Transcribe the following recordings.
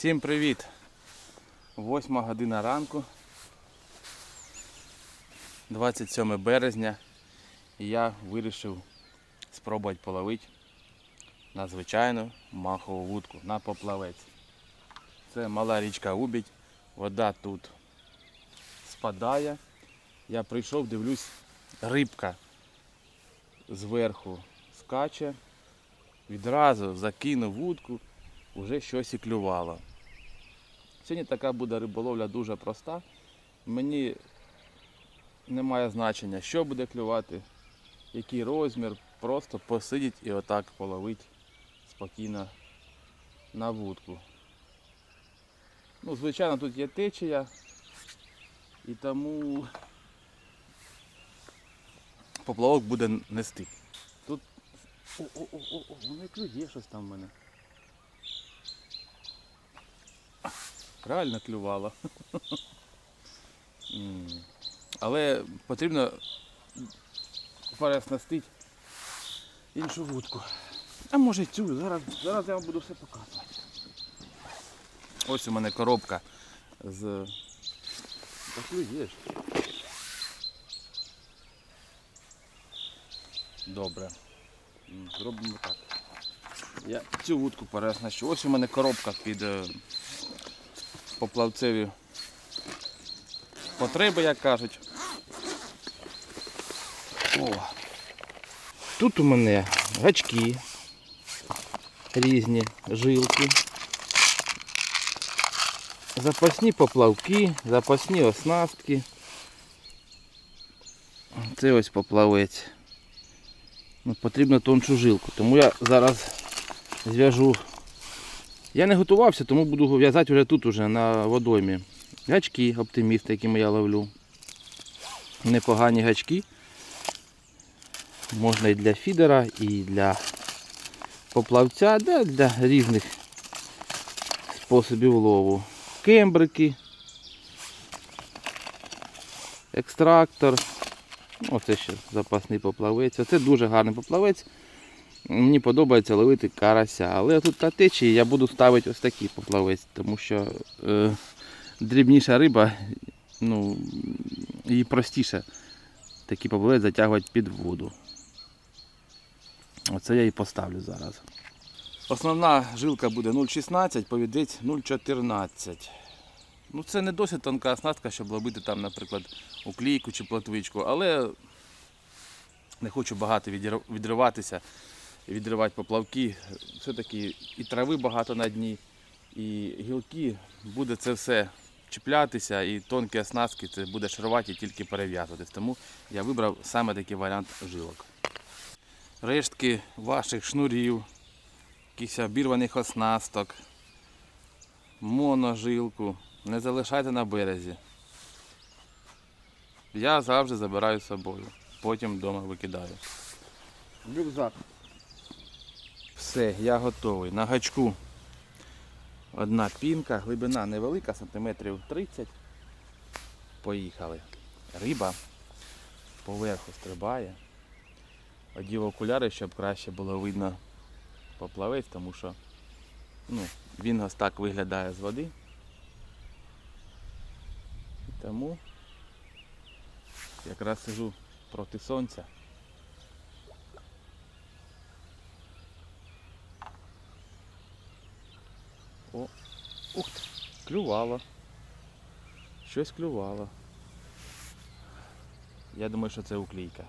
Всім привіт! Восьма година ранку, 27 березня, і я вирішив спробувати половити на звичайну махову вудку на поплавець. Це мала річка Убідь, вода тут спадає. Я прийшов, дивлюсь, рибка зверху скаче, відразу закинув вудку, вже щось і клювало. Сьогодні така буде риболовля дуже проста. Мені немає значення, що буде клювати, який розмір, просто посидіть і отак половить спокійно на вудку. Ну, звичайно, тут є течія, і тому поплавок буде нести. Тут. О-о-о, воно клює щось там в мене. Реально клювало. Але потрібно переснастити іншу вудку. А може цю, зараз, зараз я вам буду все показувати. Ось у мене коробка з. Та клюєш. Добре. Зробимо так. Я цю вудку переоснащу. Ось у мене коробка під е, поплавцеві потреби, як кажуть. О. Тут у мене гачки різні, жилки, запасні поплавки, запасні оснастки. Це ось поплавець. Ну, Потрібно тоншу жилку. Тому я зараз зв'яжу. Я не готувався, тому буду в'язати вже тут уже на водоймі. Гачки оптимісти, якими я ловлю. Непогані гачки. Можна і для фідера, і для поплавця, да, для різних способів лову. Кембрики, екстрактор. Оце ще запасний поплавець. Оце дуже гарний поплавець. Мені подобається ловити карася. Але тут на течії я буду ставити ось такий поплавець, тому що е, дрібніша риба, ну, її простіше такий поплавець затягувати під воду. Оце я і поставлю зараз. Основна жилка буде 0,16, повідець 0,14. Ну це не досить тонка оснастка, щоб ловити там, наприклад, уклійку чи плотвичку, але не хочу багато відриватися і відривати поплавки. Все-таки і трави багато на дні, і гілки буде це все чіплятися, і тонкі оснастки це буде шарувати і тільки перев'язуватись. Тому я вибрав саме такий варіант жилок. Рештки ваших шнурів, якихось обірваних оснасток, моножилку не залишайте на березі. Я завжди забираю з собою, потім вдома викидаю. Рюкзак. Все, я готовий. На гачку одна пінка, глибина невелика, сантиметрів 30. Поїхали. Риба поверху стрибає. Одів окуляри, щоб краще було видно поплавець, тому що ну, він ось так виглядає з води. І тому якраз сижу проти сонця. О, ух ти, клювало. Щось клювало. Я думаю, що це уклійка.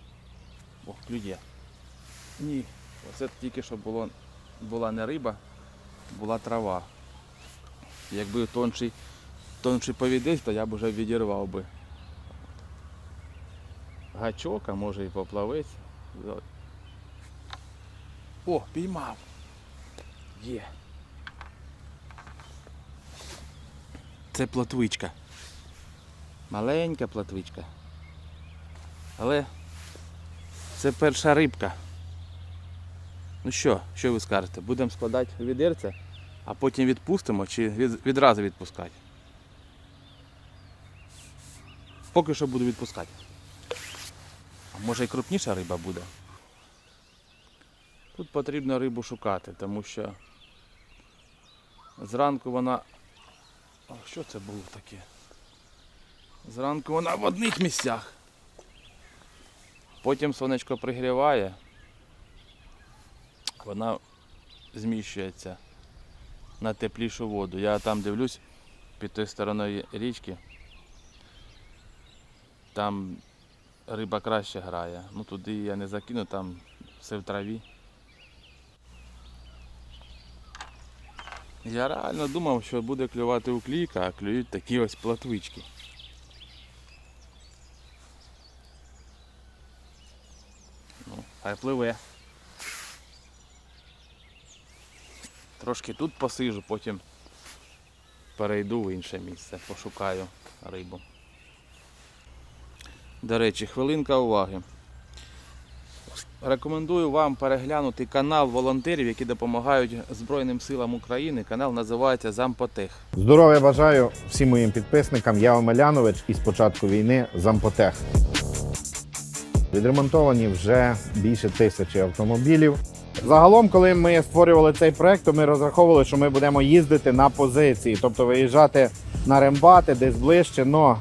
Ох, клює. Ні, оце тільки що було, була не риба, була трава. Якби тонший, тонший повідець, то я б вже відірвав би. Гачок, а може і поплавець. О, піймав. Є. Це плотвичка. Маленька плотвичка. Але це перша рибка. Ну що, що ви скажете? Будемо складати відерце, а потім відпустимо чи відразу відпускати? Поки що буду відпускати. А може і крупніша риба буде? Тут потрібно рибу шукати, тому що зранку вона А що це було таке? Зранку вона в одних місцях. Потім сонечко пригріває, вона зміщується на теплішу воду. Я там дивлюсь під тою стороною річки. Там риба краще грає. Ну туди я не закину, там все в траві. Я реально думав, що буде клювати уклійка, а клюють такі ось платвички. Ну, хай пливе. Трошки тут посижу, потім перейду в інше місце, пошукаю рибу. До речі, хвилинка уваги. Рекомендую вам переглянути канал волонтерів, які допомагають Збройним силам України. Канал називається Зампотех. Здоров'я бажаю всім моїм підписникам. Я Омелянович і з початку війни Зампотех. Відремонтовані вже більше тисячі автомобілів. Загалом, коли ми створювали цей проект, то ми розраховували, що ми будемо їздити на позиції, тобто виїжджати на рембати десь ближче. Но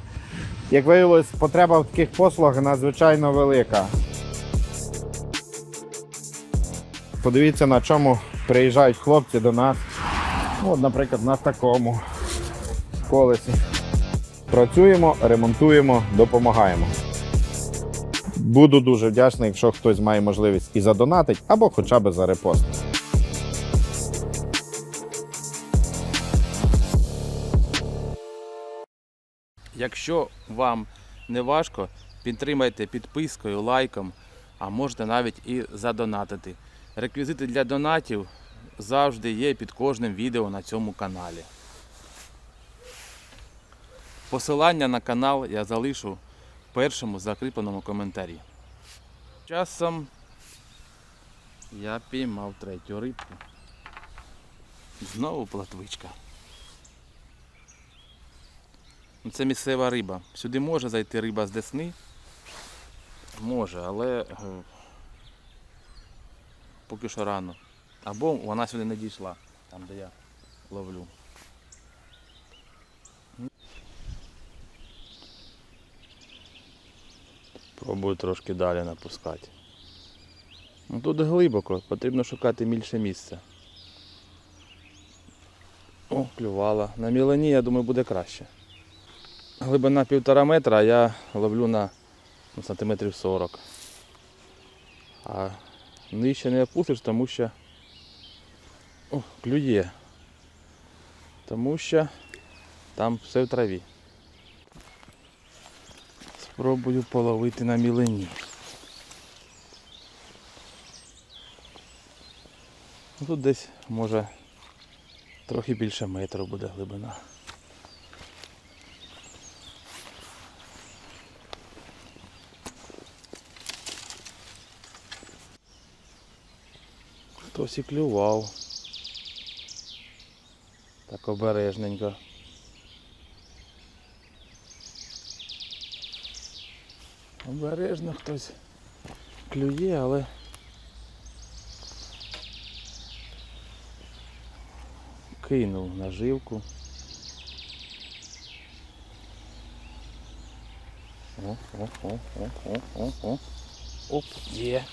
як виявилось, потреба в таких послугах надзвичайно велика. Подивіться, на чому приїжджають хлопці до нас. От, наприклад, на такому колесі. Працюємо, ремонтуємо, допомагаємо. Буду дуже вдячний, якщо хтось має можливість і задонатить, або хоча б за репост. Якщо вам не важко, підтримайте підпискою, лайком, а можете навіть і задонатити. Реквізити для донатів завжди є під кожним відео на цьому каналі. Посилання на канал я залишу в першому закріпленому коментарі. Часом я піймав третю рибку. Знову платвичка. Ну, Це місцева риба. Сюди може зайти риба з Десни. Може, але е, поки що рано. Або вона сюди не дійшла, там де я ловлю. Пробую трошки далі напускати. Ну, тут глибоко, потрібно шукати більше місця. О, клювала. На мілені, я думаю, буде краще. Глибина півтора метра, а я ловлю на ну, сантиметрів 40. А нижче не опустиш, тому що О, клює. Тому що там все в траві. Спробую половити на мілені. Ну, Тут десь може трохи більше метру буде глибина. Хтось і клював. Так обережненько. Обережно хтось клює, але кинув наживку. О, о, о, о, о, о, о. Оп, є.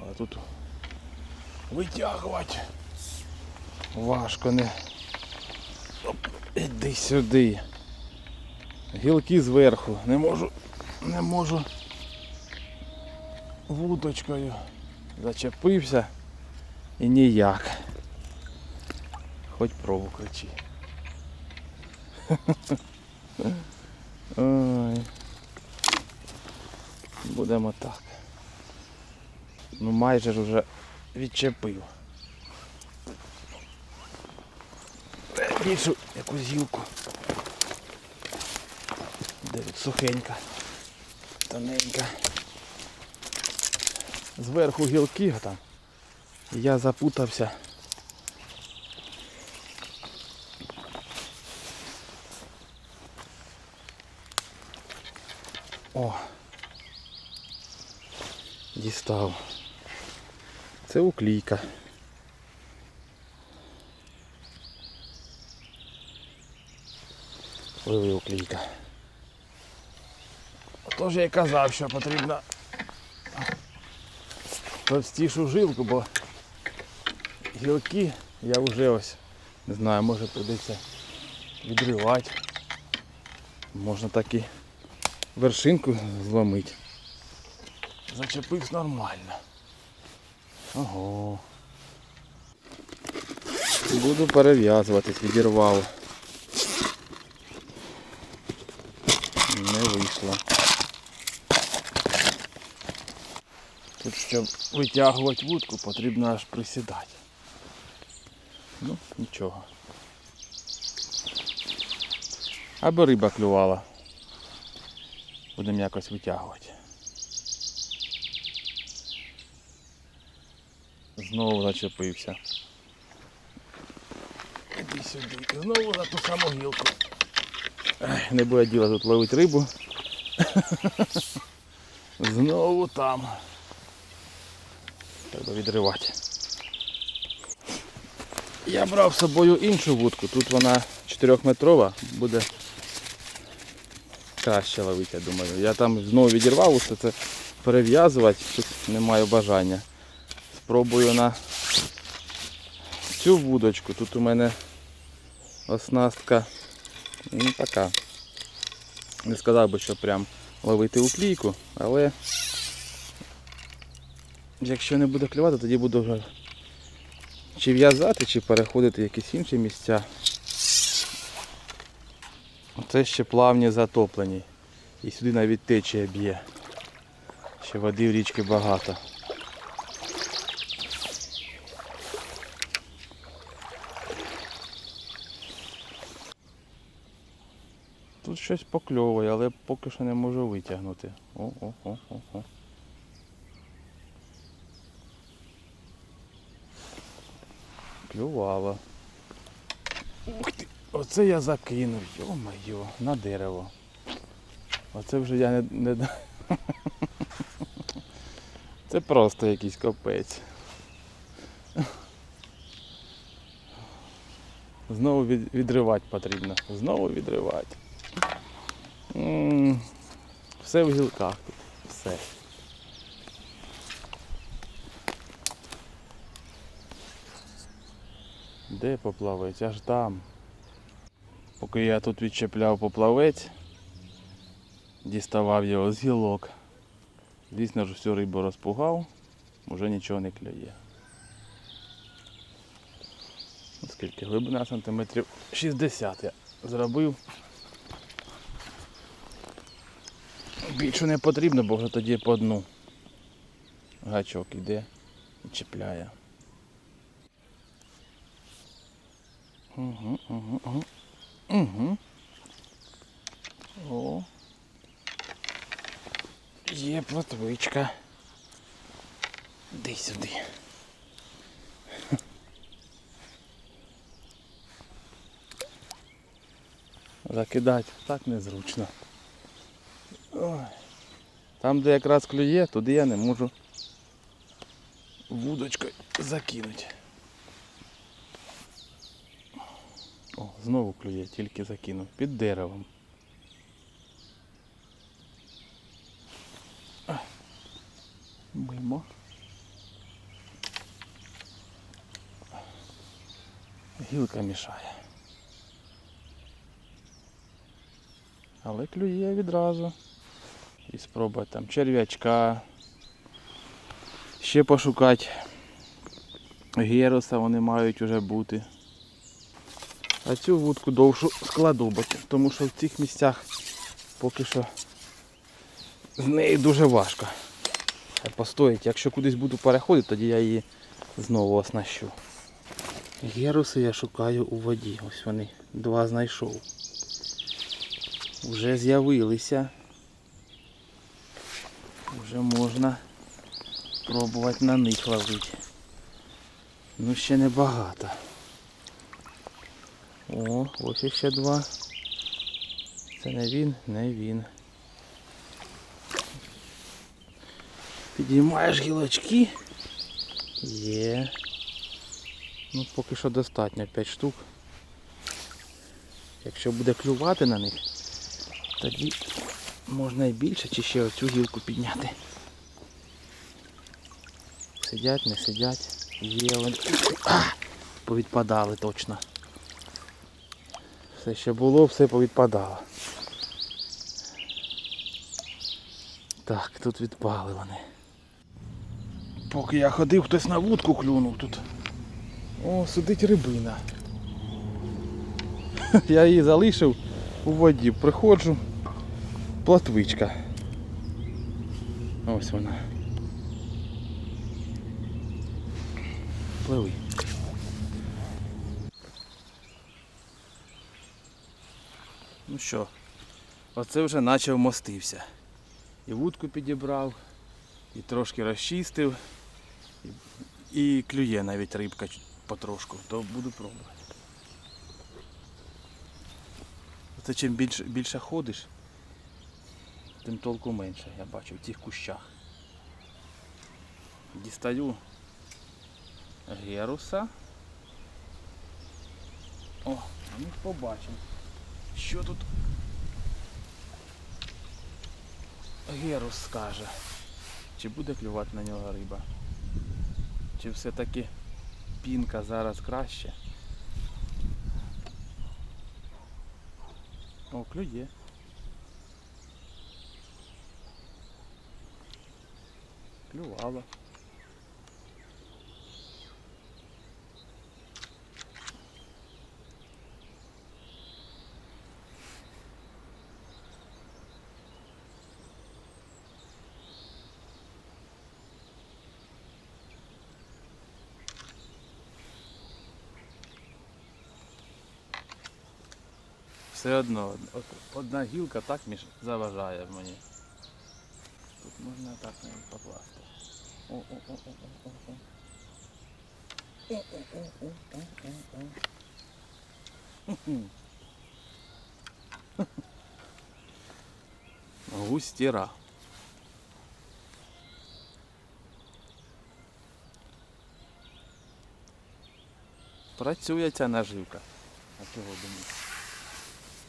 А тут витягувати. Важко не. Оп, іди сюди. Гілки зверху. Не можу. Не можу. Вудочкою. Зачепився і ніяк. Хоч прову кричи. Ой. Будемо так. Ну майже ж уже відчепив. Більшу якусь гілку. Де від сухенька, тоненька. Зверху гілки там. Я запутався. О! Дістав. Це уклійка. Пливи уклійка. Тож я й казав, що потрібно товстішу жилку, бо гілки я вже ось не знаю, може прийдеться відривати. Можна так і вершинку зломити. Зачепився нормально. Ого. Буду перев'язуватись, відірвав. Не вийшло. Тут, щоб витягувати вудку, потрібно аж присідати. Ну, нічого. Аби риба клювала. Будемо якось витягувати. Знову зачепився. Іди сюди. Знову на ту саму гілку. Не буде діла тут ловити рибу. Знову там. Треба відривати. Я брав з собою іншу вудку, тут вона 4-метрова, буде краще ловити, я думаю. Я там знову відірвав усе це перев'язувати, тут не маю бажання. Спробую на цю вудочку. Тут у мене оснастка ну, така. Не сказав би, що прям ловити уклійку, але якщо не буде клювати, тоді буду вже чи в'язати, чи переходити якісь інші місця. Це ще плавні затоплені. І сюди навіть течія б'є. Ще води в річці багато. Тут щось покльовує, але поки що не можу витягнути. О, о, о, о, о. Клювало. Ух ти! Оце я закинув, йо-моє, на дерево. Оце вже я не. не... Це просто якийсь капець. Знову від, відривати потрібно. Знову відривати. Все в гілках тут. Все. Де поплавець? Аж там. Поки я тут відчепляв поплавець, діставав його з гілок. Звісно ж, всю рибу розпугав, вже нічого не клює. Скільки глибина сантиметрів 60 я зробив. Більше не потрібно, бо вже тоді по дну. Гачок іде і чіпляє. Угу, угу, угу. Угу. О. Є платвичка. Дай сюди. Закидати так незручно. Ой. Там, де якраз клює, туди я не можу вудочкою закинути. О, знову клює, тільки закинув. Під деревом. Мимо. Гілка мішає. Але клює відразу. І спробувати там черв'ячка. Ще пошукати. Героса вони мають вже бути. А цю вудку довшу складу, тому що в цих місцях поки що з нею дуже важко. Постоїть. Якщо кудись буду переходити, тоді я її знову оснащу. Геруси я шукаю у воді. Ось вони. Два знайшов. Вже з'явилися. Вже можна пробувати на них ловити. Ну ще не багато. О, ось іще два. Це не він, не він. Підіймаєш гілочки. Є. Ну поки що достатньо 5 штук. Якщо буде клювати на них, тоді можна і більше чи ще оцю гілку підняти. Сидять, не сидять. Є вони. Повідпадали точно. Все що було, все повідпадало. Так, тут відпали вони. Поки я ходив, хтось на вудку клюнув тут. О, сидить рибина. Я її залишив у воді. Приходжу. Платвичка. Ось вона. Пливи. Ну що, оце вже наче вмостився. І вудку підібрав, і трошки розчистив, і, і клює навіть рибка потрошку, то буду пробувати. Це чим більше, більше ходиш, тим толку менше, я бачу в цих кущах. Дістаю геруса. О, ми побачимо. Що тут Герус скаже. Чи буде клювати на нього риба? Чи все-таки пінка зараз краще? О, клює. Клювало. Все одно, от, одна гілка так між заважає мені. Тут можна так навіть покласти. О, о, о, о, о, о, о. О, о, о, о, о, о, о. Хм-хм. Густіра. Працює ця наживка. А чого думаю?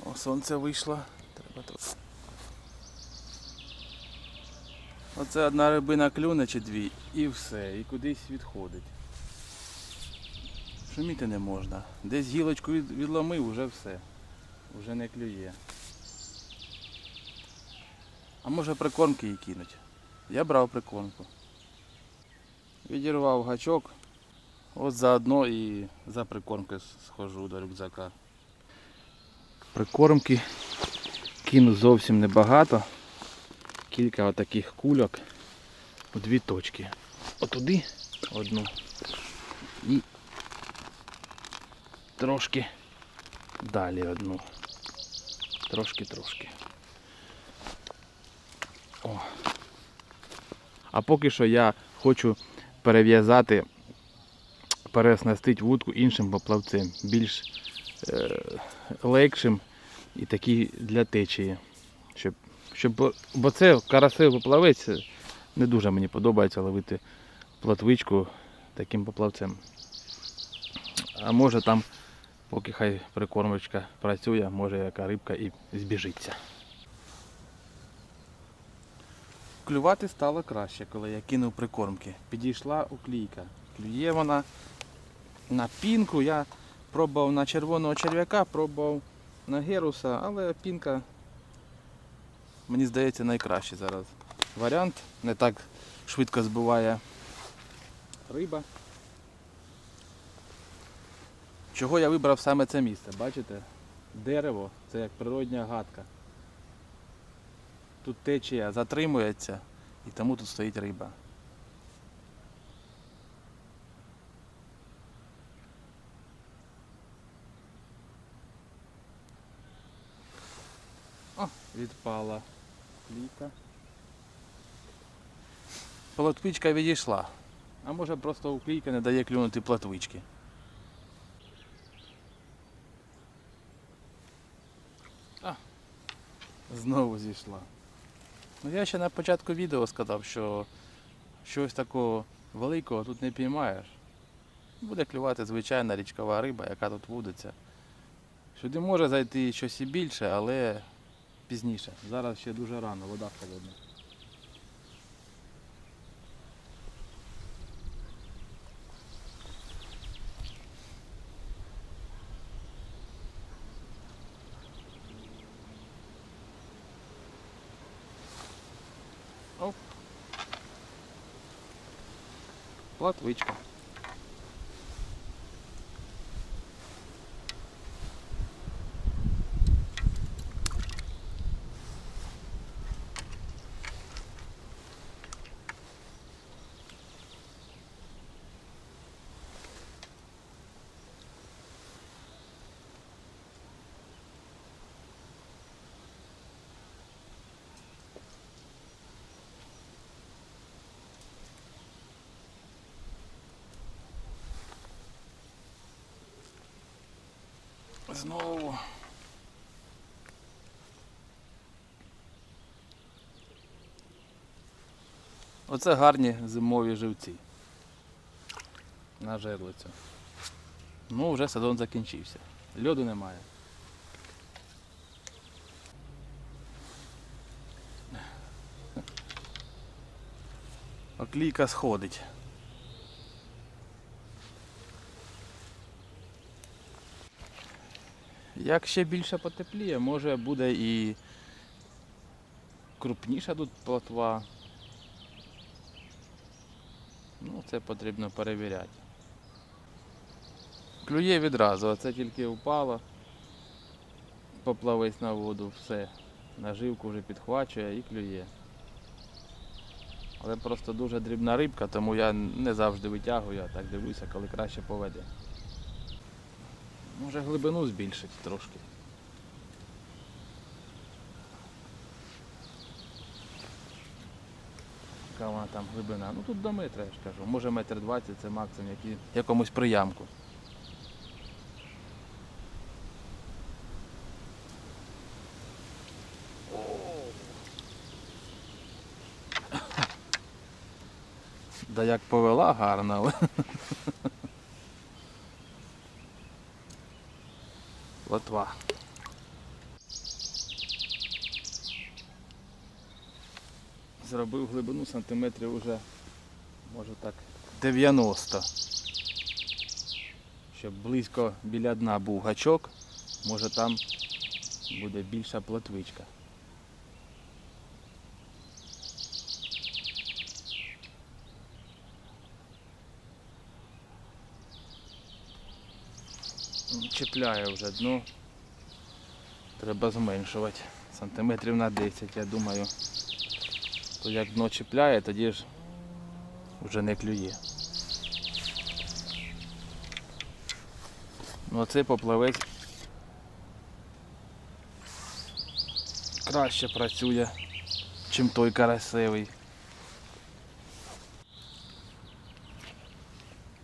О, сонце вийшло. Треба тут. Оце одна рибина клюне чи дві і все, і кудись відходить. Шуміти не можна. Десь гілочку відломив, вже все. Вже не клює. А може прикормки їй кинуть? Я брав прикормку. Відірвав гачок. От заодно і за прикормки схожу до рюкзака. Прикормки кину зовсім небагато. Кілька отаких кульок у дві точки. Отуди одну і трошки далі одну. Трошки-трошки. А поки що я хочу перев'язати, переснастити вудку іншим поплавцем, більш е, легшим і такий для течії. Щоб, щоб, бо це карасевий поплавець не дуже мені подобається ловити платвичку таким поплавцем. А може там, поки хай прикормочка працює, може яка рибка і збіжиться. Клювати стало краще, коли я кинув прикормки. Підійшла уклійка. Клює вона на пінку. Я пробував на червоного черв'яка, пробував на геруса, але пінка, мені здається, найкращий зараз варіант. Не так швидко збиває риба. Чого я вибрав саме це місце? Бачите? Дерево це як природня гадка. Тут течія затримується і тому тут стоїть риба. О, відпала кліка. Платвичка відійшла. А може просто уклійка не дає клюнути платвички. А, знову зійшла. Ну я ще на початку відео сказав, що щось такого великого тут не піймаєш. Буде клювати звичайна річкова риба, яка тут водиться. Сюди може зайти щось і більше, але пізніше. Зараз ще дуже рано, вода холодна. Оп. Платвичка. Знову. Оце гарні зимові живці. На жерлицю. Ну, вже сезон закінчився. Льоду немає. Оклійка сходить. Як ще більше потепліє, може буде і крупніша тут плотва. Ну, це потрібно перевіряти. Клює відразу, а це тільки впало, поплавець на воду, все. Наживку вже підхвачує і клює. Але просто дуже дрібна рибка, тому я не завжди витягую, а так дивлюся, коли краще поведе. Може глибину збільшить трошки. Яка вона там глибина? Ну тут до метра, я ж кажу. Може метр двадцять це максимум які, якомусь приямку. Да як повела гарно, але. Зробив глибину сантиметрів уже, може так, 90. Щоб близько біля дна був гачок, може там буде більша плотвичка. Чіпляє вже дно. Треба зменшувати. Сантиметрів на 10, я думаю. То як дно чіпляє, тоді ж вже не клює. Ну а цей поплавець краще працює, чим той карасевий.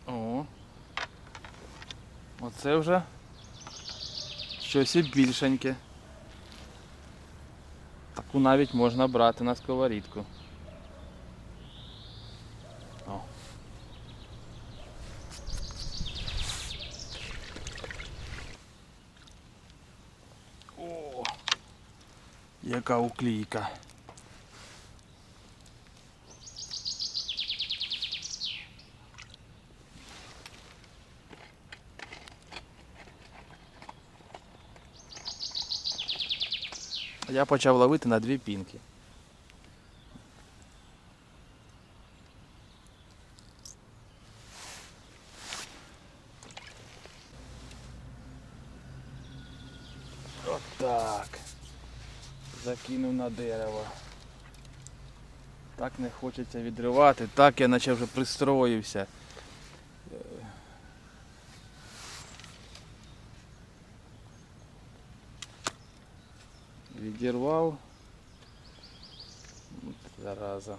О. Оце вже щось і більшеньке. Таку навіть можна брати на сковорідку. О. О, яка уклійка. Я почав ловити на дві пінки. Отак. Закинув на дерево. Так не хочеться відривати. Так я наче вже пристроївся. Відірвав. От Зараза.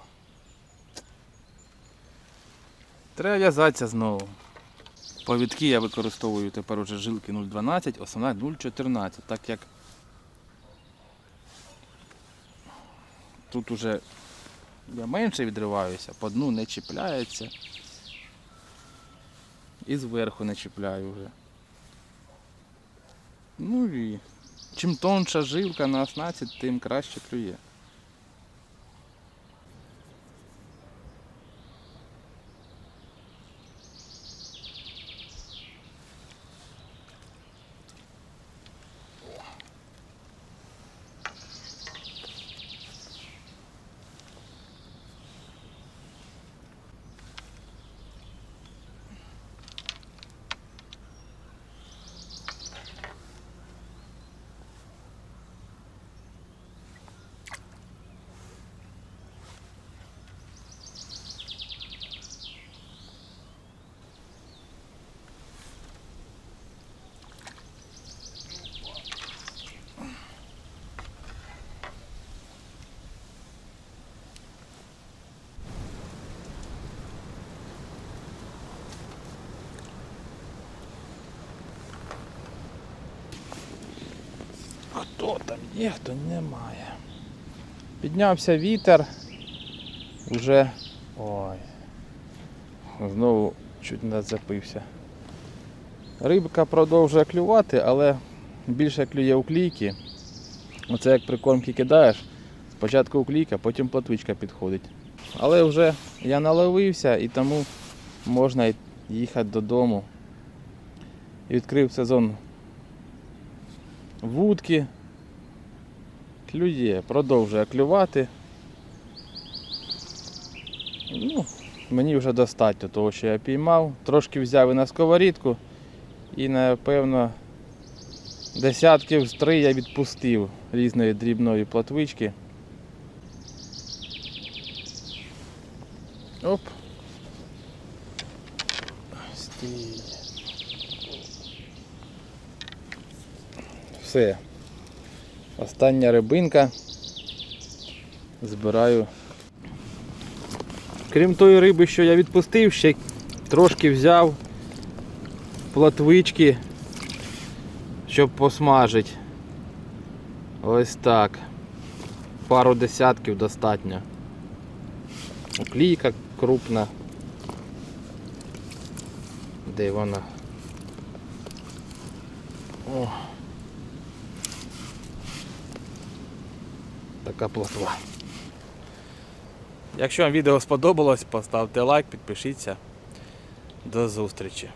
Треба в'язатися знову. Повідки я використовую тепер уже жилки 0,12, основна 0,14, так як тут уже я менше відриваюся, по дну не чіпляється. І зверху не чіпляю вже. Ну і чим тонша жилка на оснасті, тим краще клює. Там є, хто немає. Піднявся вітер. Уже. Ой. Знову чуть не зацепився. Рибка продовжує клювати, але більше клює у клійки. Оце як прикормки кидаєш. Спочатку уклійка, потім плотвичка підходить. Але вже я наловився і тому можна їхати додому. Відкрив сезон вудки. Клює, продовжує клювати. Ну, мені вже достатньо того, що я піймав. Трошки взяв і на сковорідку і, напевно, десятків з три я відпустив різної дрібної плотвички. Оп. Стій. Все. Остання рибинка. Збираю. Крім тої риби, що я відпустив, ще трошки взяв плотвички, щоб посмажити. Ось так. Пару десятків достатньо. Уклійка крупна. Де вона? О. Така плотва. Якщо вам відео сподобалось, поставте лайк, підпишіться. До зустрічі.